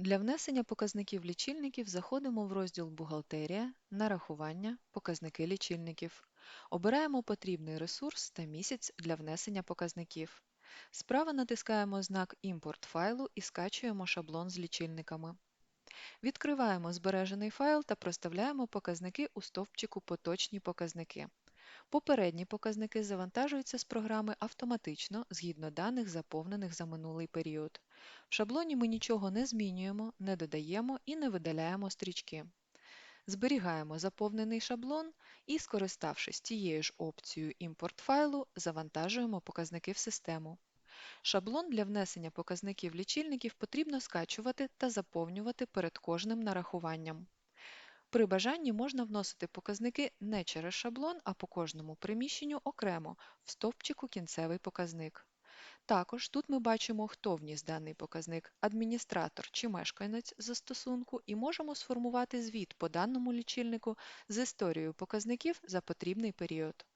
Для внесення показників лічильників заходимо в розділ Бухгалтерія, Нарахування, Показники лічильників. Обираємо потрібний ресурс та місяць для внесення показників. Справа натискаємо знак Імпорт файлу і скачуємо шаблон з лічильниками. Відкриваємо збережений файл та проставляємо показники у стовпчику Поточні показники. Попередні показники завантажуються з програми автоматично згідно даних, заповнених за минулий період. В шаблоні ми нічого не змінюємо, не додаємо і не видаляємо стрічки. Зберігаємо заповнений шаблон і, скориставшись тією ж опцією Імпорт файлу, завантажуємо показники в систему. Шаблон для внесення показників лічильників потрібно скачувати та заповнювати перед кожним нарахуванням. При бажанні можна вносити показники не через шаблон, а по кожному приміщенню окремо в стовпчику Кінцевий показник. Також тут ми бачимо, хто вніс даний показник – адміністратор чи мешканець застосунку, і можемо сформувати звіт по даному лічильнику з історією показників за потрібний період.